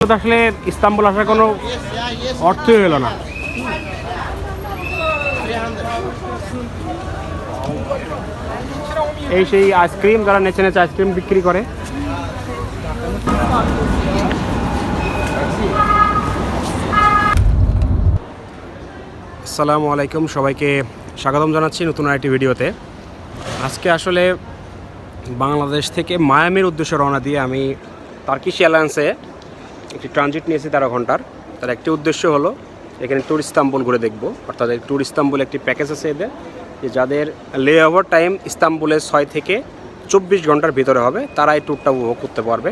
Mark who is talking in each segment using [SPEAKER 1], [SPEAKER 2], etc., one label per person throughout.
[SPEAKER 1] আসলে ইস্তাম্বুল আসার কোনো অর্থই হলো না। এই সেই আইসক্রিম, যারা নেচে নেচে আইসক্রিম বিক্রি করে। আসসালামু আলাইকুম, সবাইকে স্বাগতম জানাচ্ছি নতুন আরেকটি ভিডিওতে। আজকে আসলে বাংলাদেশ থেকে মায়ামির উদ্দেশ্যে রওনা দিয়ে আমি তার্কিশ এয়ারলাইন্সে একটি ট্রানজিট নিয়েছি তেরো ঘণ্টার। তার একটি উদ্দেশ্য হলো এখানে ট্যুর ইস্তাম্বুল ঘুরে দেখব। অর্থাৎ ট্যুর ইস্তাম্বুল একটি প্যাকেজ আছে এদের, যে যাদের লে ওভার টাইম ইস্তাম্বুলের ছয় থেকে চব্বিশ ঘণ্টার ভিতরে হবে তারা এই ট্যুরটা উপভোগ করতে পারবে।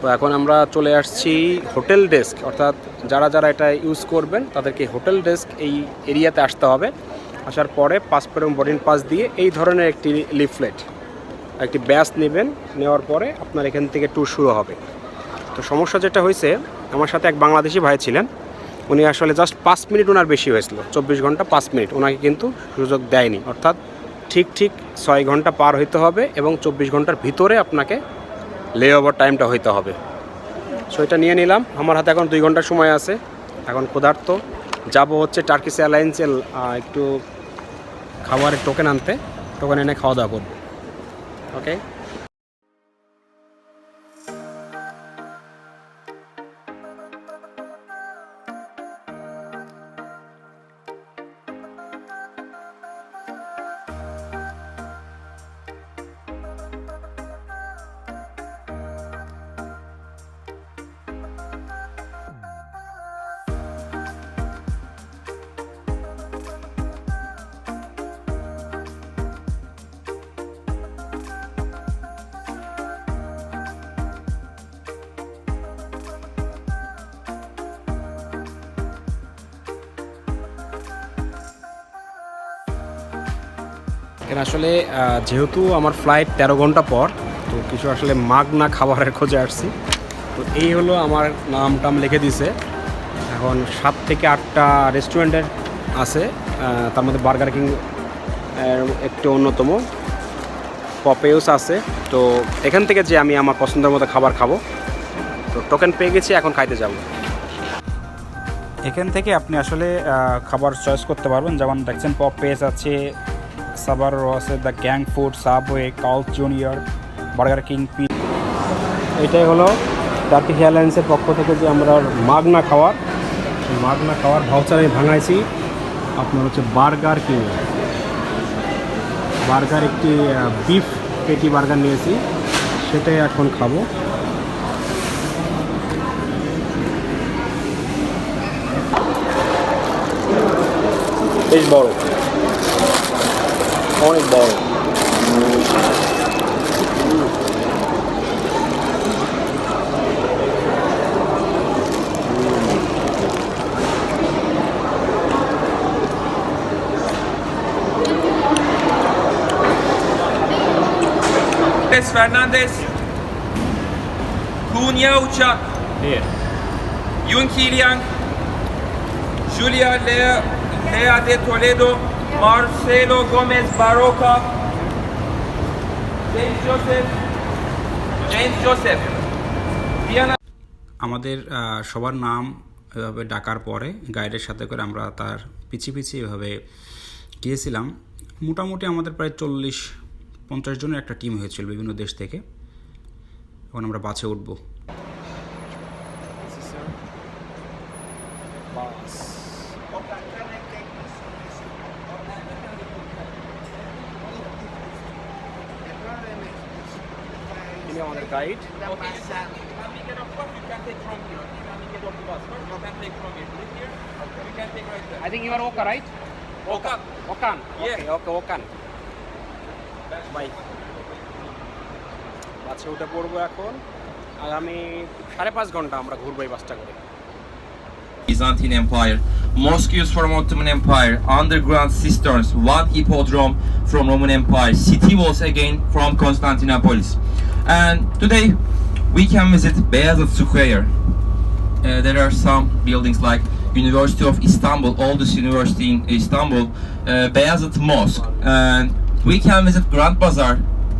[SPEAKER 1] তো এখন আমরা চলে আসছি হোটেল ডেস্ক। অর্থাৎ যারা যারা এটা ইউজ করবেন, তাদেরকে হোটেল ডেস্ক এই এরিয়াতে আসতে হবে। আসার পরে পাসপোর্ট এবং বোর্ডিং পাস দিয়ে এই ধরনের একটি লিফলেট একটি ব্যাস নেবেন। নেওয়ার পরে আপনার এখান থেকে ট্যুর শুরু হবে। তো সমস্যা যেটা হয়েছে, আমার সাথে এক বাংলাদেশি ভাই ছিলেন। উনি আসলে জাস্ট পাঁচ মিনিট ওনার বেশি হয়েছিল, চব্বিশ ঘণ্টা পাঁচ মিনিট। ওনাকে কিন্তু সুযোগ দেয়নি। অর্থাৎ ঠিক ঠিক ছয় ঘণ্টা পার হইতে হবে এবং চব্বিশ ঘণ্টার ভিতরে আপনাকে লে ওভার টাইমটা হইতে হবে। সো এটা নিয়ে নিলাম। আমার হাতে এখন দুই ঘণ্টার সময় আছে। এখন ক্ষুধার্ত। যাব হচ্ছে টার্কিস এয়ারলাইন্সে একটু খাবারের টোকেন আনতে। টোকেন এনে খাওয়া দাওয়া করব। ওকে এখানে আসলে যেহেতু আমার ফ্লাইট তেরো ঘণ্টা পর, তো কিছু আসলে মাগনা খাবারের খোঁজে আসছি। তো এই হলো আমার নাম টাম লিখে দিছে। এখন সাত থেকে আটটা রেস্টুরেন্টের আছে তার মধ্যে বার্গার কিং একটু অন্যতম। পপেউস আছে, তো এখান থেকে যে আমি আমার পছন্দের মতো খাবার খাব, তো টোকেন পেয়ে গেছি, এখন খাইতে যাব। এখান থেকে আপনি আসলে খাবার চয়েস করতে পারবেন। যেমন দেখছেন পপ পেস আছে সাবার আছে the gang food Subway Carl's Junior Burger King P এটাই হলো টার্কিশ এয়ারলাইন্সের পক্ষ থেকে যে আমরা মাগনা খাওয়ার। মাগনা খাওয়ার ভাউচার আমি ভাঙাইছি। আপনার হচ্ছে বার্গার কিং। বার্গার একটি বিফ পেটি বার্গার নিয়েছি। সেটাই এখন খাব। বেশ বড়। Point ball.
[SPEAKER 2] Des Fernandez. Cunha Uçak.
[SPEAKER 1] Yeah.
[SPEAKER 2] Yun Kilian. Julia Lea, Lea de Toledo. Marcelo Gomez Barroca, James Joseph, James Joseph,
[SPEAKER 3] আমাদের সবার নাম এভাবে ডাকার পরে গাইডের সাথে করে আমরা তার পিছিয়ে পিছিয়ে এভাবে গিয়েছিলাম। মোটামুটি আমাদের প্রায় চল্লিশ পঞ্চাশ জনের একটা টিম হয়েছিল বিভিন্ন দেশ থেকে। এখন আমরা বাসে উঠবো
[SPEAKER 1] তিনি আমাদের guide
[SPEAKER 2] Okay, you can, when we get off bus, you can take from here. When we get off the bus, first you can take from here. Live here, you can take right there.
[SPEAKER 1] I think you are okay right
[SPEAKER 2] Okay.
[SPEAKER 1] ওকান
[SPEAKER 2] Yeah.
[SPEAKER 1] Okay okay ওকান বাই বাসে উঠে পড়ব এখন আগামী সাড়ে পাঁচ ঘণ্টা আমরা ঘুরবো এই বাসটা করে
[SPEAKER 2] Byzantine Empire, mosques from Ottoman Empire, underground cisterns, one hippodrome from Roman Empire, city walls again from Constantinople. And today we can visit Beyazıt Square. Uh, there are some buildings like University of Istanbul, oldest university in Istanbul, uh, Beyazıt Mosque, and we can visit Grand Bazaar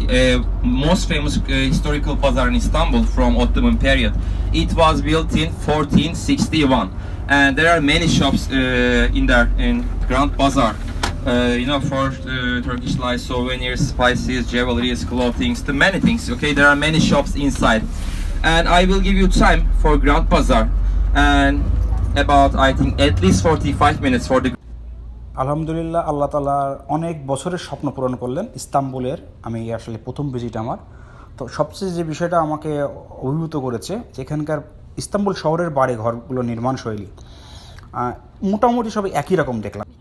[SPEAKER 2] uh, most famous uh, historical bazaar in Istanbul from Ottoman period. It was built in 1461, and there are many shops uh, in there in Grand Bazaar. Uh, you know, for uh, Turkish like souvenirs, spices, jewelries, clothing, many things. Okay, there are many shops inside, and I will give you time for Grand Bazaar, and about I think at least 45 minutes for the
[SPEAKER 3] আলহামদুলিল্লাহ আল্লাহ তালার অনেক বছরের স্বপ্ন পূরণ করলেন ইস্তাম্বুলের আমি আসলে প্রথম ভিজিট আমার তো সবচেয়ে যে বিষয়টা আমাকে অভিভূত করেছে যে এখানকার ইস্তাম্বুল শহরের বাড়ি ঘরগুলো নির্মাণ শৈলী মোটামুটি সব একই রকম দেখলাম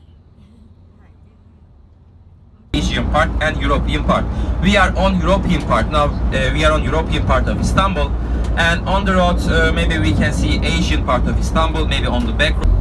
[SPEAKER 2] Asian part and European part. We are on European part now. Uh, we are on European part of Istanbul, and on the road uh, maybe we can see Asian part of Istanbul. Maybe on the back road.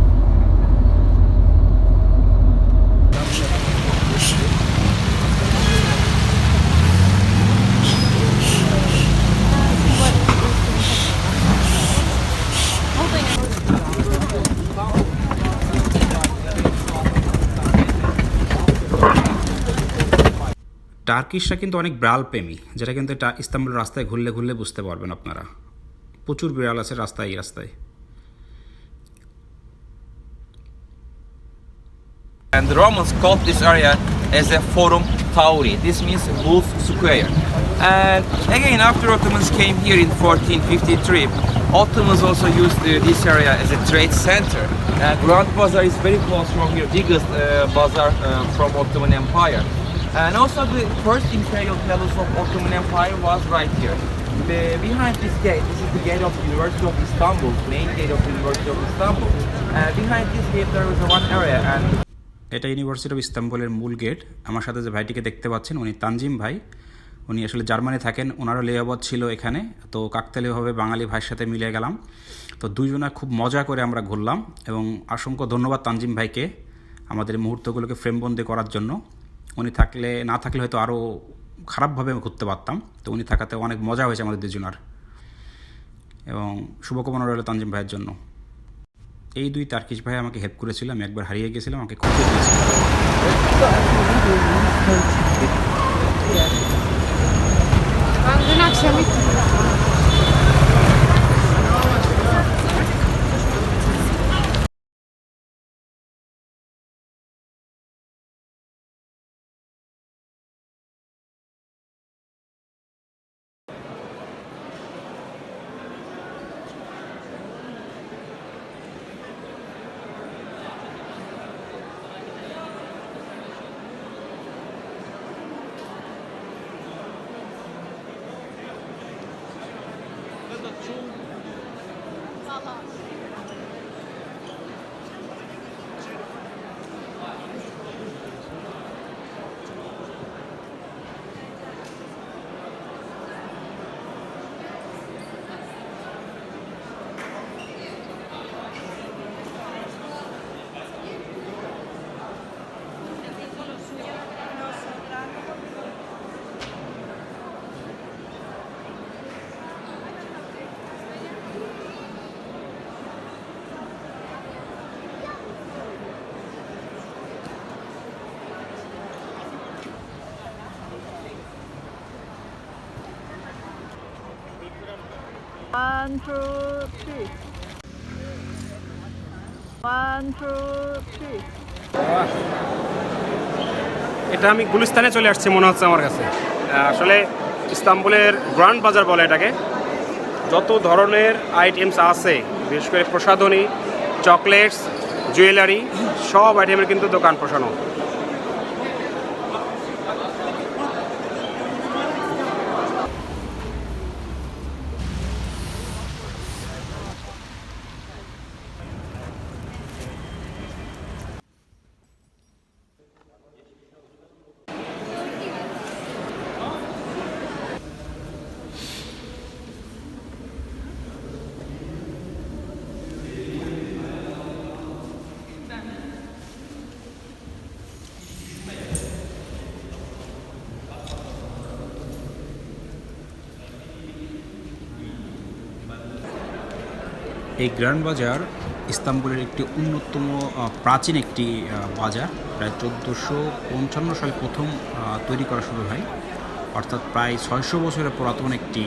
[SPEAKER 3] টার্কিশরা কিন্তু অনেক বিড়াল প্রেমী যেটা কিন্তু Istanbul রাস্তায় ঘুরলে ঘুরলে বুঝতে পারবেন আপনারা প্রচুর বিড়াল আছে রাস্তায় এই রাস্তায়
[SPEAKER 2] And the Romans called this area as a Forum Tauri. This means Wolf Square. And again, after Ottomans came here in 1453, Ottomans also used uh, this area as a trade center. And Grand Bazaar is very close from here, biggest uh, bazaar uh, from Ottoman Empire. And also the first imperial palace of Ottoman Empire was right here. The, behind this gate, this is the gate of the University of Istanbul, main gate of the University of Istanbul. Uh, behind this gate there was one area and
[SPEAKER 3] এটা university of ইস্তাম্বুলের মূল gate আমার সাথে যে ভাইটিকে দেখতে পাচ্ছেন উনি তানজিম ভাই উনি আসলে জার্মানি থাকেন ওনারও লেয়াবত ছিল এখানে তো কাকতালীয়ভাবে বাঙালি ভাইয়ের সাথে মিলে গেলাম তো দুইজনা খুব মজা করে আমরা ঘুরলাম এবং অসংখ্য ধন্যবাদ তানজিম ভাইকে আমাদের মুহূর্তগুলোকে ফ্রেমবন্দি করার জন্য উনি থাকলে, না থাকলে হয়তো আরও খারাপভাবে ঘুরতে পারতাম। তো উনি থাকাতে অনেক মজা হয়েছে আমাদের দুজনার। এবং শুভকামনা রইল তানজিম ভাইয়ের জন্য। এই দুই তার্কিশ ভাই আমাকে হেল্প করেছিল, আমি একবার হারিয়ে গেছিলাম, আমাকে খুঁজে দিয়েছিল।
[SPEAKER 4] One, two, three. One, two, three.
[SPEAKER 1] এটা আমি গুলিস্তানে চলে আসছি মনে হচ্ছে আমার কাছে আসলে ইস্তাম্বুলের গ্র্যান্ড বাজার বলে এটাকে যত ধরনের আইটেমস আছে বিশেষ করে প্রসাধনী চকলেটস জুয়েলারি সব আইটেমের কিন্তু দোকান বসানো
[SPEAKER 3] এই গ্র্যান্ড বাজার ইস্তাম্বুলের একটি অন্যতম প্রাচীন একটি বাজার প্রায় চোদ্দোশো পঞ্চান্ন সালে প্রথম তৈরি করা শুরু হয় অর্থাৎ প্রায় ছয়শো বছরের পুরাতন একটি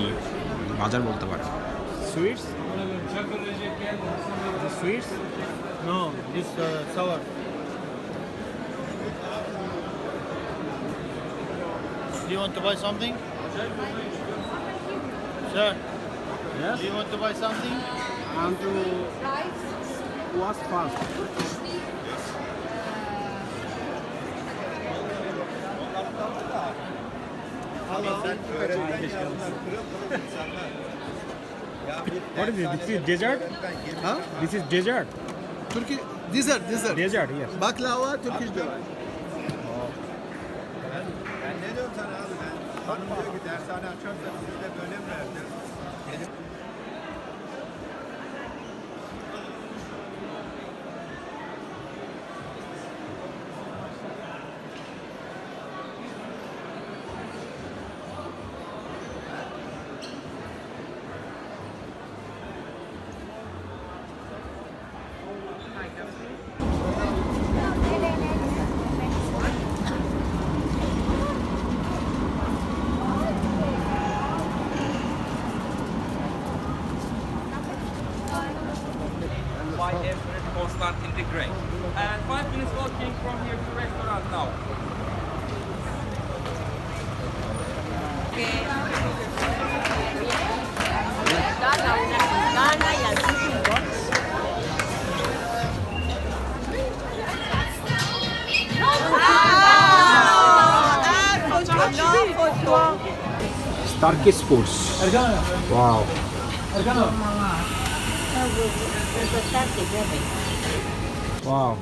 [SPEAKER 3] বাজার বলতে পারে
[SPEAKER 1] sweets sweets.
[SPEAKER 5] Do you want to buy something? Sir,
[SPEAKER 1] Yes.
[SPEAKER 5] do you want to buy something?
[SPEAKER 1] And to was fast what is it this is desert
[SPEAKER 6] Huh?
[SPEAKER 1] this is desert
[SPEAKER 6] Turkish dessert, dessert.
[SPEAKER 1] desert yes
[SPEAKER 6] Baklava, Turkish dessert.
[SPEAKER 7] Ben ne diyorum sana abi ben? Hanım diyor ki dershane açarsak siz de böyle mi verdiniz?
[SPEAKER 1] Turkish foods wow wow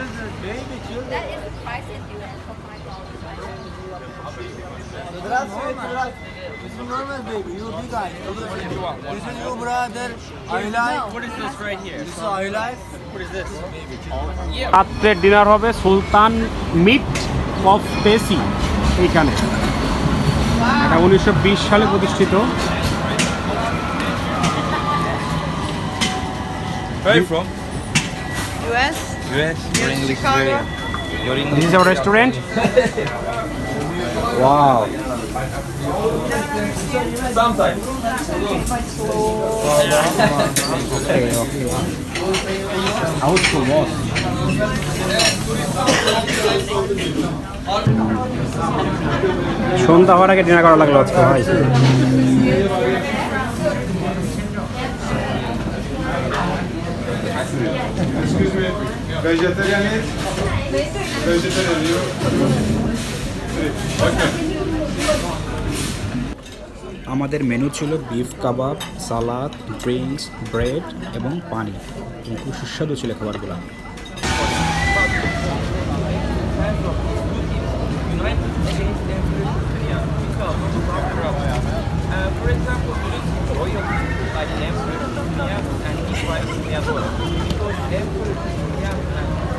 [SPEAKER 1] children, baby children.
[SPEAKER 8] That is the price in US for five dollars.
[SPEAKER 6] That's it. This is normal baby, you big guy. This is your brother, Aylife.
[SPEAKER 2] What is this right here?
[SPEAKER 6] This is Aylife.
[SPEAKER 2] What is this?
[SPEAKER 1] রাত্রে dinner হবে সুলতান meet of পেসি এইখানে এটা উনিশশো সালে প্রতিষ্ঠিত
[SPEAKER 2] Where are you from?
[SPEAKER 4] US.
[SPEAKER 2] US. Your English
[SPEAKER 4] Chicago.
[SPEAKER 2] Your
[SPEAKER 1] This is our restaurant. wow.
[SPEAKER 2] sometimes.
[SPEAKER 1] Okay, okay. House to boss. সন্ধ্যা হওয়ার আগে dinner করা লাগল আজকে ভাই
[SPEAKER 7] Vegetarian Vegetarian you.
[SPEAKER 3] আমাদের মেনু ছিল beef kebab salad drinks bread এবং পানি। খুব সুস্বাদু ছিল খাবারগুলো।
[SPEAKER 2] For example,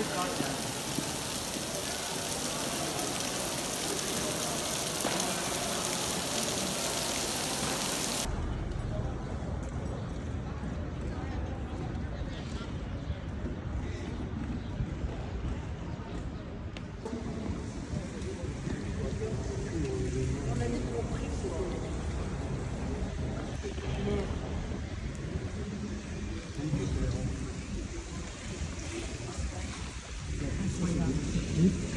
[SPEAKER 2] Good content.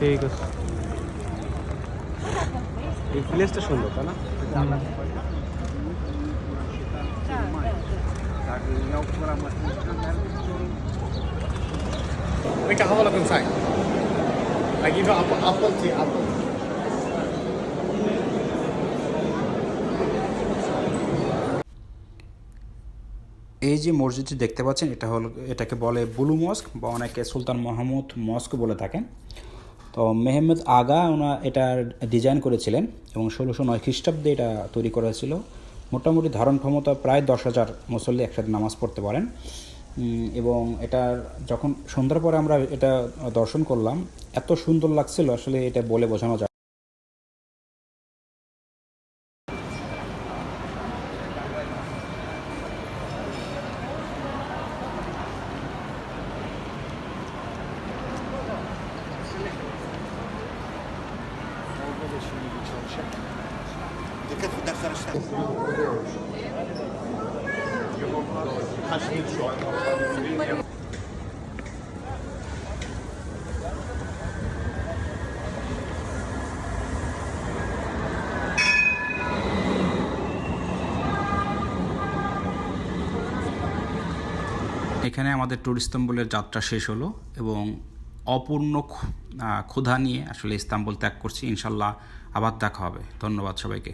[SPEAKER 1] ঠিক আছে এই প্লেসটা সুন্দর তাই না.
[SPEAKER 5] I give you apple, apple tea, apple.
[SPEAKER 3] এই যে মসজিদটি দেখতে পাচ্ছেন এটা হল এটাকে বলে বুলু মস্ক বা অনেকে সুলতান মাহমুদ মস্ক বলে থাকেন তো মেহমেদ আগা, ওনা এটা ডিজাইন করেছিলেন এবং ষোলোশো নয় খ্রিস্টাব্দে এটা তৈরি করা হয়েছিল। মোটামুটি ধারণ ক্ষমতা প্রায় দশ হাজার মুসল্লি একসাথে নামাজ পড়তে পারেন। এবং এটার যখন সন্ধ্যার পরে আমরা এটা দর্শন করলাম, এত সুন্দর লাগছিল, আসলে এটা বলে বোঝানো যায় এখানে আমাদের ট্যুর ইস্তাম্বুলের যাত্রা শেষ হলো এবং অপূর্ণ ক্ষুধা নিয়ে আসলে ইস্তাম্বুল ত্যাগ করছি। ইনশাল্লাহ আবার দেখা হবে। ধন্যবাদ সবাইকে।